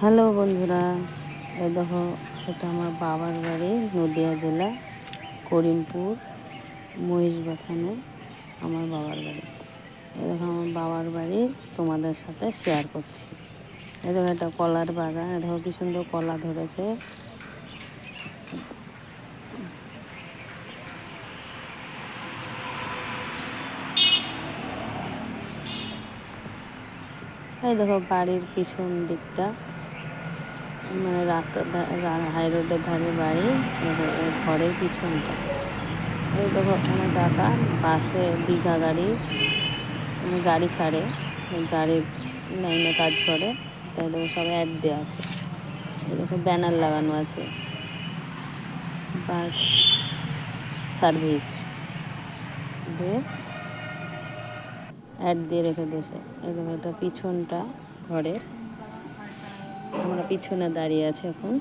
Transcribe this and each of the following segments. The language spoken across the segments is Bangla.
হ্যালো বন্ধুরা, এ দেখো, এটা আমার বাবার বাড়ি, নদিয়া জেলা, করিমপুর মহিষবাথানে আমার বাবার বাড়ি। এ দেখো, আমার বাবার বাড়ি তোমাদের সাথে শেয়ার করছি। এ দেখো, এটা কলার বাগান। এ দেখো, কি সুন্দর কলা ধরেছে। এই দেখো, বাড়ির পিছন দিকটা। মানে রাস্তার হাই রোডের ধারে বাড়ি ঘরের পিছনটা। এই দেখো আমার কাকা বাসে দীঘা গাড়ি মানে গাড়ি ছাড়ে গাড়ির লাইনে কাজ করে, তাই দেখো সব অ্যাড দেওয়া আছে। এই দেখো ব্যানার লাগানো আছে। বাস সার্ভিস দিয়ে অ্যাড দিয়ে রেখে দিয়েছে। এই দেখো এটা পিছনটা ঘরের। আমরা পিছনে দাঁড়িয়ে আছি এখন।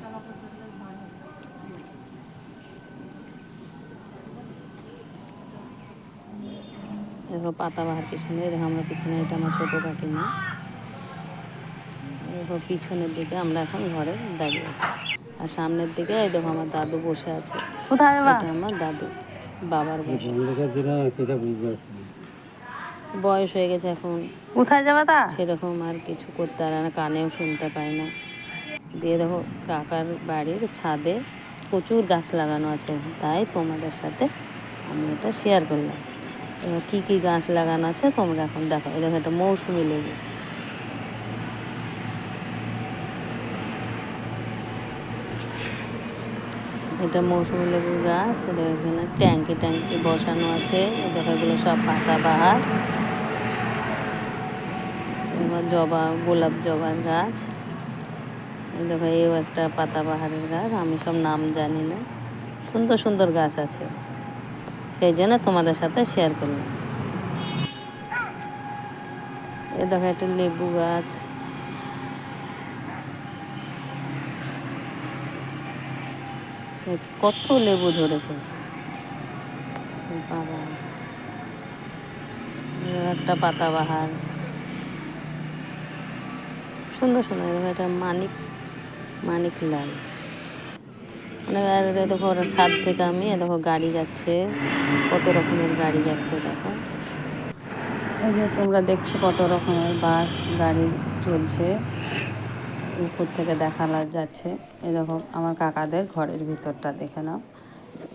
দেখো পাতাবাহার পিছনে দেখো আমরা পিছনে এটা আমার ছোটো কাকিমা। দেখো পিছনের দিকে আমরা এখন ঘরে দাঁড়িয়ে আছি। আর সামনের দিকে এই দেখো আমার দাদু বসে আছে। কোথায় আমার দাদু বাবার বাড়ি। বয়স হয়ে গেছে এখন। কোথায় যাবা তা? সেরকম আর কিছু করতে পারে না কানেও শুনতে পায় না। দিয়ে দেখো কাকার বাড়ির ছাদে প্রচুর গাছ লাগানো আছে তাই তোমাদের সাথে আমি এটা শেয়ার করলাম। এবার কী কী গাছ লাগানো আছে তোমরা এখন দেখো দেখো এটা মৌসুমি লেবু। এটা মৌসুমি লেবুর গাছ এটা এখানে ট্যাঙ্কি ট্যাঙ্কি বসানো আছে দেখো এগুলো সব পাতা এবার জবা, গোলাপ জবার গাছ। দেখো, এও একটা পাতাবাহারের গাছ, আমি সব নাম জানি না। সুন্দর সুন্দর গাছ আছে। সেই জন্য তোমাদের সাথে শেয়ার করলাম। এ দেখো, একটা লেবু গাছ। কত লেবু ধরেছে। বাবা। একটা পাতাবাহার সুন্দর সুন্দর দেখো এটা মানিক মানিক লাল। মানে দেখো ছাদ থেকে আমি দেখো গাড়ি যাচ্ছে, কত রকমের গাড়ি যাচ্ছে দেখো। এই যে তোমরা দেখছ কত রকমের বাস, গাড়ি চলছে, উপর থেকে দেখা যাচ্ছে। এই দেখো আমার কাকাদের ঘরের ভিতরটা দেখে নাও।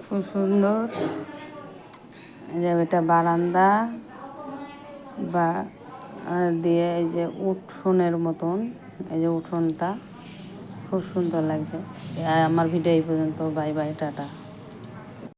খুব সুন্দর। এটা বারান্দা বা দিয়ে এই যে উঠোনের মতন, এই যে উঠোনটা, খুব সুন্দর লাগছে। আমার ভিডিও এই পর্যন্ত। Bye bye, tata.